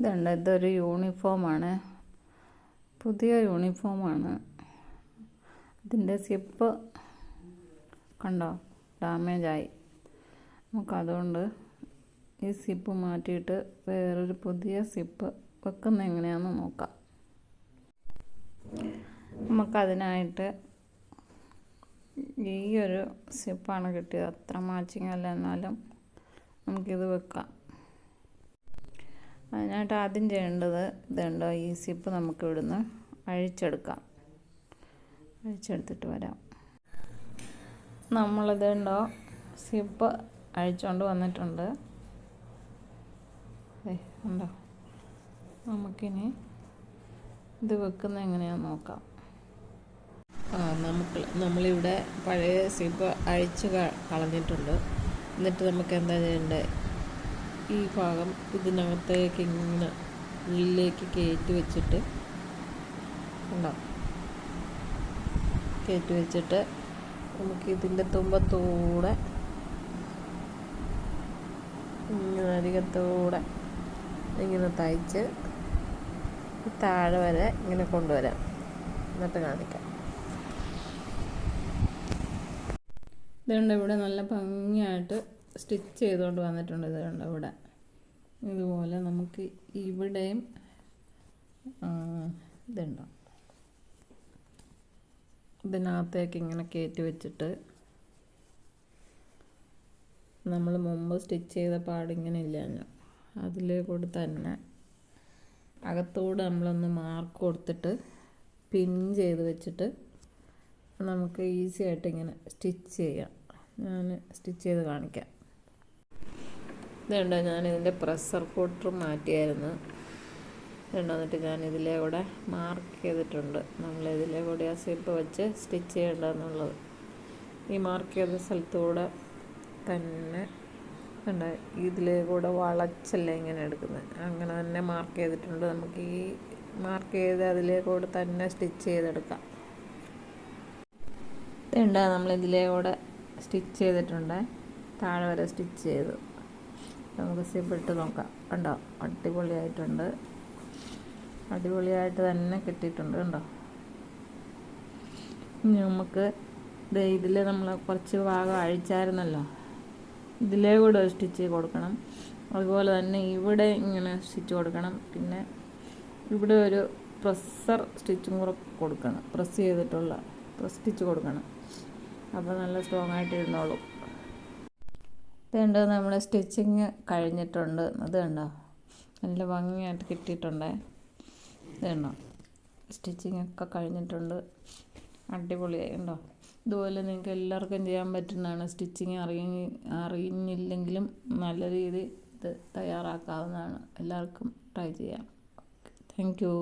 ഇതുണ്ട്. ഇതൊരു യൂണിഫോമാണ്. പുതിയ യൂണിഫോമാണ്. ഇതിന്റെ സിപ്പ് കണ്ടോ? ഡാമേജായി. നമുക്കതുകൊണ്ട് ഈ സിപ്പ് മാറ്റിയിട്ട് വേറൊരു പുതിയ സിപ്പ് വെക്കുന്ന എങ്ങനെയാണെന്ന് നോക്കാം. നമുക്കതിനായിട്ട് ഈ ഒരു സിപ്പാണ് കിട്ടിയത്. അത്ര മാച്ചിങ് അല്ല എന്നാലും നമുക്കിത് വെക്കാം. അതിനായിട്ട് ആദ്യം ചെയ്യേണ്ടത് ഇതുണ്ടോ ഈ സിപ്പ് നമുക്ക് ഇവിടുന്ന് അഴിച്ചെടുക്കാം. അഴിച്ചെടുത്തിട്ട് വരാം. നമ്മളിതുണ്ടോ സിപ്പ് അഴിച്ചുകൊണ്ട് വന്നിട്ടുണ്ട്. ഉണ്ടോ നമുക്കിനി ഇത് വെക്കുന്ന എങ്ങനെയാണെന്ന് നോക്കാം. നമുക്ക് നമ്മളിവിടെ പഴയ സിപ്പ് അഴിച്ച് കളഞ്ഞിട്ടുണ്ട്. എന്നിട്ട് നമുക്ക് എന്താ ചെയ്യേണ്ടത്? ഈ ഭാഗം ഇതിനകത്തേക്ക് ഇങ്ങനെ ഉള്ളിലേക്ക് കയറ്റി വെച്ചിട്ട് ഉണ്ടാവും കയറ്റി വെച്ചിട്ട് നമുക്ക് ഇതിന്റെ തുമ്പത്തൂടെ ഇങ്ങനെ അരികത്തൂടെ ഇങ്ങനെ തയ്ച്ച് താഴെ വരെ ഇങ്ങനെ കൊണ്ടുവരാം. എന്നിട്ട് കാണിക്കാം. ഇതുകൊണ്ട് ഇവിടെ നല്ല ഭംഗിയായിട്ട് സ്റ്റിച്ച് ചെയ്തുകൊണ്ട് വന്നിട്ടുണ്ട് ഇതുകൊണ്ട് ഇവിടെ. ഇതുപോലെ നമുക്ക് ഇവിടെയും ഇതുണ്ടോ. ഇതിനകത്തേക്ക് ഇങ്ങനെ കയറ്റി വെച്ചിട്ട് നമ്മൾ മുമ്പ് സ്റ്റിച്ച് ചെയ്ത പാടിങ്ങനെ ഇല്ലാഞ്ഞു. അതിൽ കൂടി തന്നെ അകത്തോട് നമ്മളൊന്ന് മാർക്ക് കൊടുത്തിട്ട് പിൻ ചെയ്ത് വെച്ചിട്ട് നമുക്ക് ഈസി ആയിട്ട് ഇങ്ങനെ സ്റ്റിച്ച് ചെയ്യാം. ഞാൻ സ്റ്റിച്ച് ചെയ്ത് കാണിക്കാം. ഇതുണ്ടോ ഞാൻ ഇതിന്റെ പ്രഷർ കോട്ടർ മാറ്റിയായിരുന്നു. എന്നിട്ട് ഞാൻ ഇതിലെ കൂടെ മാർക്ക് ചെയ്തിട്ടുണ്ട്. നമ്മൾ ഇതിലെ കൂടെ ആ സ്ലിപ്പ് വെച്ച് സ്റ്റിച്ച് ചെയ്യേണ്ടതെന്നുള്ളത്. ഈ മാർക്ക് ചെയ്ത സ്ഥലത്തൂടെ തന്നെ ഉണ്ട് ഇതിലെ കൂടെ വളച്ചല്ലേ ഇങ്ങനെ എടുക്കുന്നത്. അങ്ങനെ തന്നെ മാർക്ക് ചെയ്തിട്ടുണ്ട്. നമുക്ക് ഈ മാർക്ക് ചെയ്ത് അതിലെ കൂടെ തന്നെ സ്റ്റിച്ച് ചെയ്തെടുക്കാം. ഇതുണ്ട് നമ്മൾ ഇതിലെ കൂടെ സ്റ്റിച്ച് ചെയ്തിട്ടുണ്ട്. താഴെ വരെ സ്റ്റിച്ച് ചെയ്തു. നമുക്ക് സിബിട്ട് നോക്കാം. കണ്ടോ? അടിപൊളിയായിട്ടുണ്ട്. അടിപൊളിയായിട്ട് തന്നെ കിട്ടിയിട്ടുണ്ട് കണ്ടോ? ഇനി നമുക്ക് ഇതിൽ നമ്മൾ കുറച്ച് ഭാഗം അഴിച്ചായിരുന്നല്ലോ. ഇതിലേ കൂടെ സ്റ്റിച്ച് കൊടുക്കണം. അതുപോലെ തന്നെ ഇവിടെ ഇങ്ങനെ സ്റ്റിച്ച് കൊടുക്കണം. പിന്നെ ഇവിടെ ഒരു പ്രസ്സർ സ്റ്റിച്ചും കൂടെ കൊടുക്കണം. പ്രസ് ചെയ്തിട്ടുള്ള പ്രസ് സ്റ്റിച്ച് കൊടുക്കണം. അപ്പോൾ നല്ല സ്ട്രോങ് ആയിട്ട് ഇരുന്നോളും ഇതുണ്ട് നമ്മൾ സ്റ്റിച്ചിങ് കഴിഞ്ഞിട്ടുണ്ട്. ഇത് കണ്ടോ? നല്ല ഭംഗിയായിട്ട് കിട്ടിയിട്ടുണ്ടേ. ഇത് കണ്ടോ? സ്റ്റിച്ചിങ് ഒക്കെ കഴിഞ്ഞിട്ടുണ്ട്. അടിപൊളിയായി. ഉണ്ടോ ഇതുപോലെ നിങ്ങൾക്ക് എല്ലാവർക്കും ചെയ്യാൻ പറ്റുന്നതാണ്. സ്റ്റിച്ചിങ് അറിയ അറിയുന്നില്ലെങ്കിലും നല്ല രീതിയിൽ ഇത് തയ്യാറാക്കാവുന്നതാണ്. എല്ലാവർക്കും ട്രൈ ചെയ്യാം. Thank you.